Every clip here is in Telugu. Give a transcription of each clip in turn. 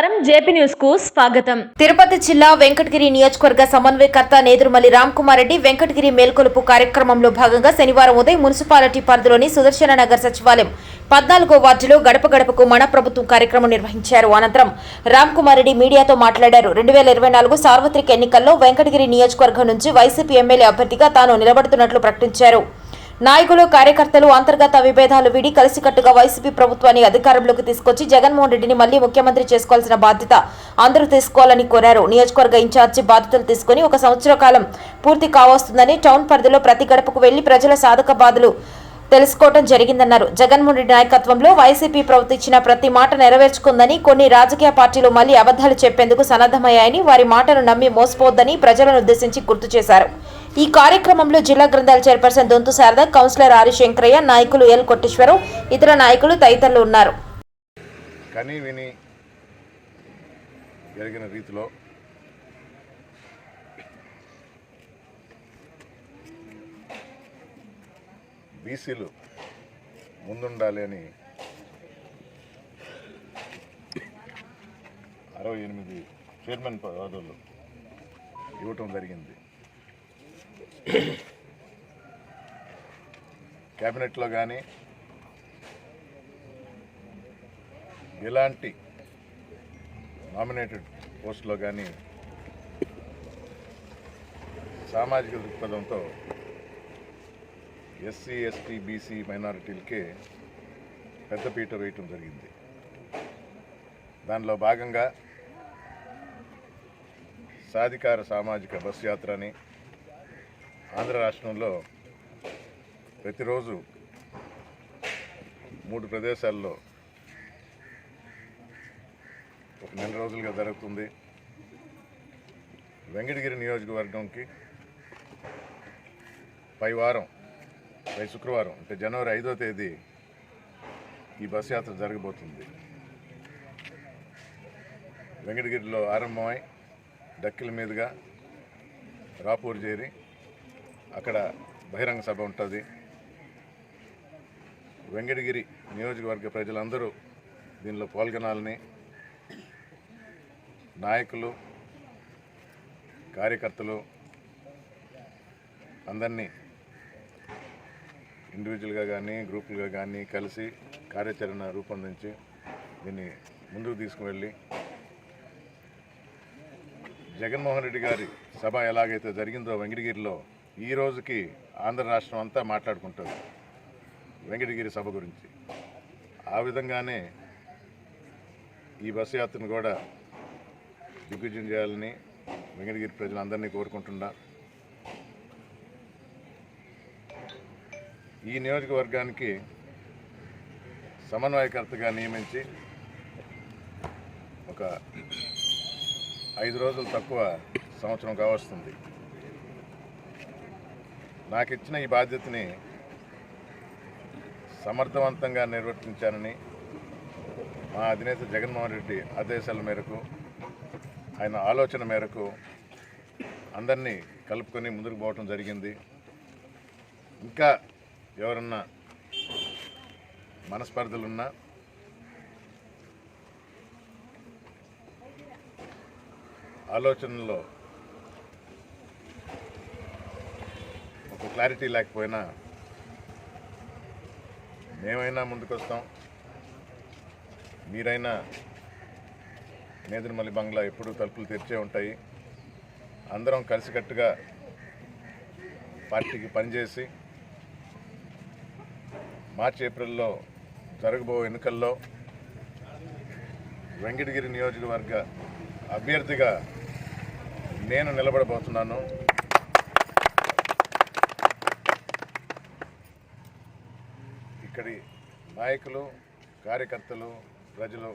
నమస్కారం. జేపీ న్యూస్కు స్వాగతం. తిరుపతి జిల్లా వెంకటగిరి నియోజకవర్గ సమన్వయకర్త నేదురుమల్లి రామ్ కుమార్ రెడ్డి వెంకటగిరి మేల్కొలుపు కార్యక్రమంలో భాగంగా శనివారం ఉదయం మున్సిపాలిటీ పరిధిలోని సుదర్శన నగర్ సచివాలయం పద్నాలుగో వార్డులో గడప గడపకు మన ప్రభుత్వం కార్యక్రమం నిర్వహించారు. అనంతరం రామ్ కుమార్ రెడ్డి మీడియాతో మాట్లాడారు. రెండు వేల ఇరవై నాలుగు సార్వత్రిక ఎన్నికల్లో వెంకటగిరి నియోజకవర్గం నుంచి వైసీపీ ఎమ్మెల్యే అభ్యర్థిగా తాను నిలబడుతున్నట్లు ప్రకటించారు. నాయకులు కార్యకర్తలు అంతర్గత విభేదాలు విడి కలిసికట్టుగా వైసీపీ ప్రభుత్వాన్ని అధికారంలోకి తీసుకొచ్చి జగన్మోహన్ రెడ్డిని మళ్ళీ ముఖ్యమంత్రి చేసుకోవాల్సిన బాధ్యత అందరూ తీసుకోవాలని కోరారు. నియోజకవర్గ ఇన్ఛార్జి బాధ్యతలు తీసుకుని ఒక సంవత్సర కాలం పూర్తి కావస్తుందని టౌన్ పరిధిలో ప్రతి గడపకు వెళ్ళి ప్రజల సాధక బాధలు తెలుసుకోవడం జరిగిందన్నారు. జగన్మోహన్ రెడ్డి నాయకత్వంలో వైసీపీ ప్రభుత్వం ఇచ్చిన ప్రతి మాట నెరవేర్చుకుందని కొన్ని రాజకీయ పార్టీలు మళ్ళీ అబద్ధాలు చెప్పేందుకు సన్నద్దమయ్యాయని వారి మాటను నమ్మి మోసపోద్దని ప్రజలను ఉద్దేశించి గుర్తు చేశారు. ఈ కార్యక్రమంలో జిల్లా గ్రంథాల చైర్పర్సన్ దొంతు శారద కౌన్సిలర్ ఆరి శంకరయ్య నాయకులు ఎల్ కొట్టేశ్వరరావు ఇతర నాయకులు తదితరులు ఉన్నారు. విని జరిగిన రీతిలో బీసీలు ముందుండాలి అని అరవై ఎనిమిది చైర్మన్ పదవులు ఇవ్వటం జరిగింది. క్యాబినెట్లో కానీ ఎలాంటి నామినేటెడ్ పోస్టులో కానీ సామాజిక దృక్పథంతో ఎస్సీ ఎస్టీ బీసీ మైనారిటీలకే పెద్దపీట వేయటం జరిగింది. దానిలో భాగంగా సాధికార సామాజిక బస్ యాత్రని ఆంధ్ర రాష్ట్రంలో ప్రతిరోజు మూడు ప్రదేశాల్లో ఒక నెల రోజులుగా జరుగుతుంది. వెంకటగిరి నియోజకవర్గంకి పై వారం పై శుక్రవారం అంటే జనవరి ఐదో తేదీ ఈ బస్ యాత్ర జరగబోతుంది. వెంకటగిరిలో ఆరంభమై డక్కిల మీదుగా రాపూర్ చేరి అక్కడ బహిరంగ సభ ఉంటుంది. వెంకటగిరి నియోజకవర్గ ప్రజలందరూ దీనిలో పాల్గొనాలని నాయకులు కార్యకర్తలు అందరినీ ఇండివిజువల్గా కానీ గ్రూపులుగా కానీ కలిసి కార్యాచరణ రూపొందించి దీన్ని ముందుకు తీసుకువెళ్ళి జగన్మోహన్ రెడ్డి గారి సభ ఎలాగైతే జరిగిందో వెంకటగిరిలో ఈ రోజుకి ఆంధ్ర రాష్ట్రం అంతా మాట్లాడుకుంటుంది వెంకటగిరి సభ గురించి. ఆ విధంగానే ఈ బస్సు యాత్రను కూడా దిగ్విజయం చేయాలని వెంకటగిరి ప్రజలందరినీ కోరుకుంటున్నా. ఈ నియోజకవర్గానికి సమన్వయకర్తగా నియమించి ఒక ఐదు రోజులు తక్కువ సంవత్సరం కావస్తుంది. నాకు ఇచ్చిన ఈ బాధ్యతని సమర్థవంతంగా నిర్వర్తించానని మా అధినేత జగన్మోహన్ రెడ్డి ఆదేశాల మేరకు ఆయన ఆలోచన మేరకు అందరినీ కలుపుకొని ముందుకు పోవటం జరిగింది. ఇంకా ఎవరన్నా మనస్పర్ధలున్నా ఆలోచనలో ఒక క్లారిటీ లేకపోయినా మేమైనా ముందుకొస్తాం. మీరైనా నేదురుమల్లి బంగ్లా ఎప్పుడూ తలుపులు తెరిచే ఉంటాయి. అందరం కలిసికట్టుగా పార్టీకి పనిచేసి మార్చి ఏప్రిల్లో జరగబో ఎన్నికల్లో వెంకటగిరి నియోజకవర్గ అభ్యర్థిగా నేను నిలబడబోతున్నాను. ఇక్కడి నాయకులు కార్యకర్తలు ప్రజలు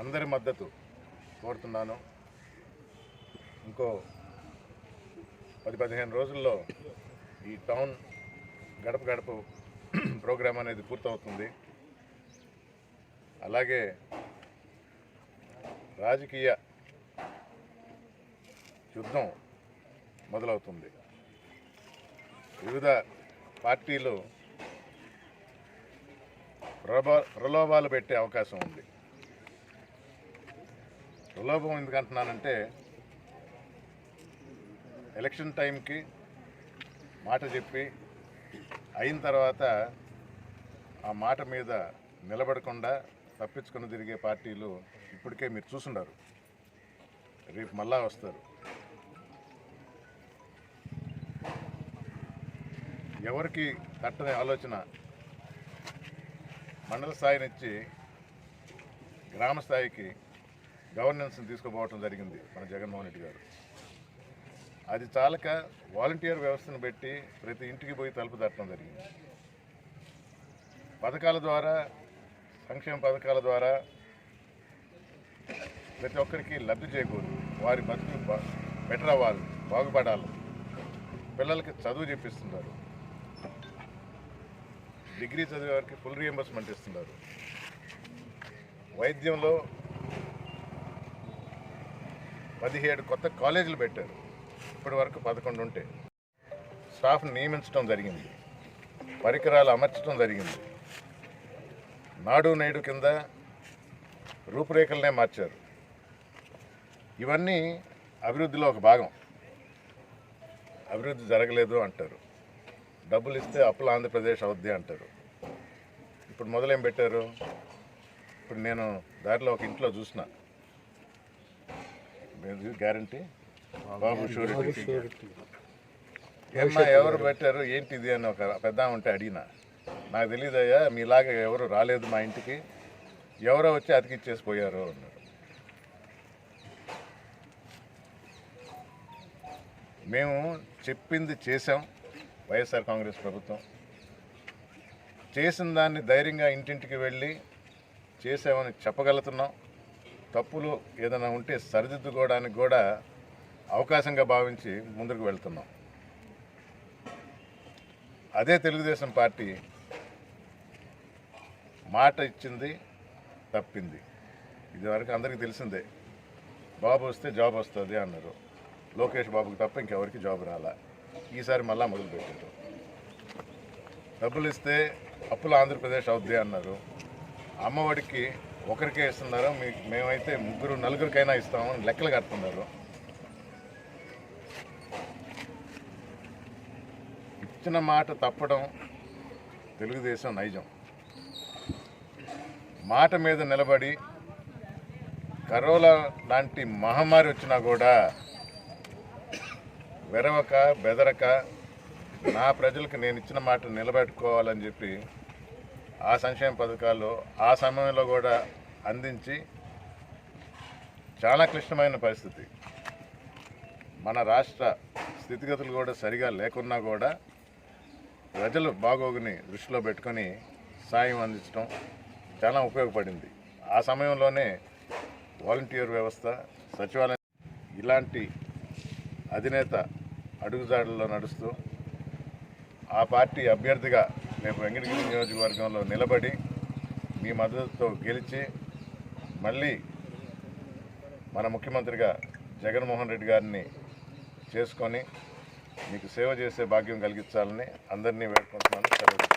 అందరి మద్దతు కోరుతున్నాను. ఇంకో పది పదిహేను రోజుల్లో ఈ టౌన్ గడప గడప ప్రోగ్రాం అనేది పూర్తవుతుంది. అలాగే రాజకీయ యుద్ధం మొదలవుతుంది. వివిధ పార్టీలు ప్రలోభాలు పెట్టే అవకాశం ఉంది. ప్రలోభం ఎందుకంటున్నానంటే ఎలక్షన్ టైంకి మాట చెప్పి అయిన తర్వాత ఆ మాట మీద నిలబడకుండా తప్పించుకొని తిరిగే పార్టీలు ఇప్పటికే మీరు చూసుండారు. రేపు మళ్ళా వస్తారు. ఎవరికి తట్టని ఆలోచన మండల స్థాయి నుంచి గ్రామ స్థాయికి గవర్నెన్స్ని తీసుకుపోవటం జరిగింది మన జగన్మోహన్ రెడ్డి గారు. అది చాలక వాలంటీర్ వ్యవస్థను పెట్టి ప్రతి ఇంటికి పోయి తలుపు తట్టడం జరిగింది. పథకాల ద్వారా సంక్షేమ పథకాల ద్వారా ప్రతి ఒక్కరికి లబ్ధి చేకూరు. వారి బతుకులు బెటర్ అవ్వాలి బాగుపడాలి. పిల్లలకి చదువు చెప్పిస్తున్నారు. డిగ్రీ చదివే వారికి ఫుల్ రియంబర్స్మెంట్ ఇస్తున్నారు. వైద్యంలో పదిహేడు కొత్త కాలేజీలు పెట్టారు. ఇప్పటి వరకు పదకొండు ఉంటే. స్టాఫ్ని నియమించడం జరిగింది. పరికరాలు అమర్చడం జరిగింది. నాడు నేడు కింద రూపురేఖలనే మార్చారు. ఇవన్నీ అభివృద్ధిలో ఒక భాగం. అభివృద్ధి జరగలేదు అంటారు. డబ్బులు ఇస్తే అప్పుల ఆంధ్రప్రదేశ్ అవుద్ది అంటారు. ఇప్పుడు మొదలేం పెట్టారు? ఇప్పుడు నేను దారిలో ఒక ఇంట్లో చూసిన. గ్యారంటీ? బాబు షూరిటీ. ఏమ్మా ఎవరు పెట్టారు? ఏంటిది అని ఒక పెద్ద ఉంటే అడిగిన. నాకు తెలియదయ్యా మీలాగా ఎవరు రాలేదు మా ఇంటికి. ఎవరో వచ్చి అతికిచ్చేసి పోయారు అన్నారు. మేము చెప్పింది చేసాం వైఎస్ఆర్ కాంగ్రెస్ ప్రభుత్వం. చేసిన దాన్ని ధైర్యంగా ఇంటింటికి వెళ్ళి చేసామని చెప్పగలుగుతున్నాం. తప్పులు ఏదైనా ఉంటే సరిదిద్దుకోవడానికి కూడా అవకాశంగా భావించి ముందుకు వెళ్తున్నాం. అదే తెలుగుదేశం పార్టీ మాట ఇచ్చింది తప్పింది. ఇదివరకు అందరికీ తెలిసిందే బాబు వస్తే జాబ్ వస్తుంది అన్నారు. లోకేష్ బాబుకి తప్ప ఇంకెవరికి జాబ్ రాలా. ఈసారి మళ్ళా మొదలుపెట్టారు డబ్బులు ఇస్తే అప్పులు ఆంధ్రప్రదేశ్ అవుద్ది అన్నారు. అమ్మఒడికి ఒకరికే ఇస్తున్నారు మీ మేమైతే ముగ్గురు నలుగురికైనా ఇస్తామని లెక్కలు కడుతున్నారు. ఇచ్చిన మాట తప్పడం తెలుగుదేశం నైజం. మాట మీద నిలబడి కరోనా లాంటి మహమ్మారి వచ్చినా కూడా వెరవక బెదరక నా ప్రజలకు నేను ఇచ్చిన మాట నిలబెట్టుకోవాలని చెప్పి ఆ సంక్షేమ పథకాలు ఆ సమయంలో కూడా అందించి చాలా క్లిష్టమైన పరిస్థితి. మన రాష్ట్ర స్థితిగతులు కూడా సరిగా లేకున్నా కూడా ప్రజలు బాగోగుని దృష్టిలో పెట్టుకొని సాయం అందించడం చాలా ఉపయోగపడింది. ఆ సమయంలోనే వాలంటీర్ వ్యవస్థ సచివాలయం ఇలాంటి అధినేత అడుగుజాడల్లో నడుస్తూ ఆ పార్టీ అభ్యర్థిగా రేపు వెంకటగిరి నియోజకవర్గంలో నిలబడి మీ మద్దతుతో గెలిచి మళ్ళీ మన ముఖ్యమంత్రిగా జగన్మోహన్ రెడ్డి గారిని చేసుకొని మీకు సేవ చేసే భాగ్యం కలిగించాలని అందరినీ వేడుకుంటున్నాను. సెలవు.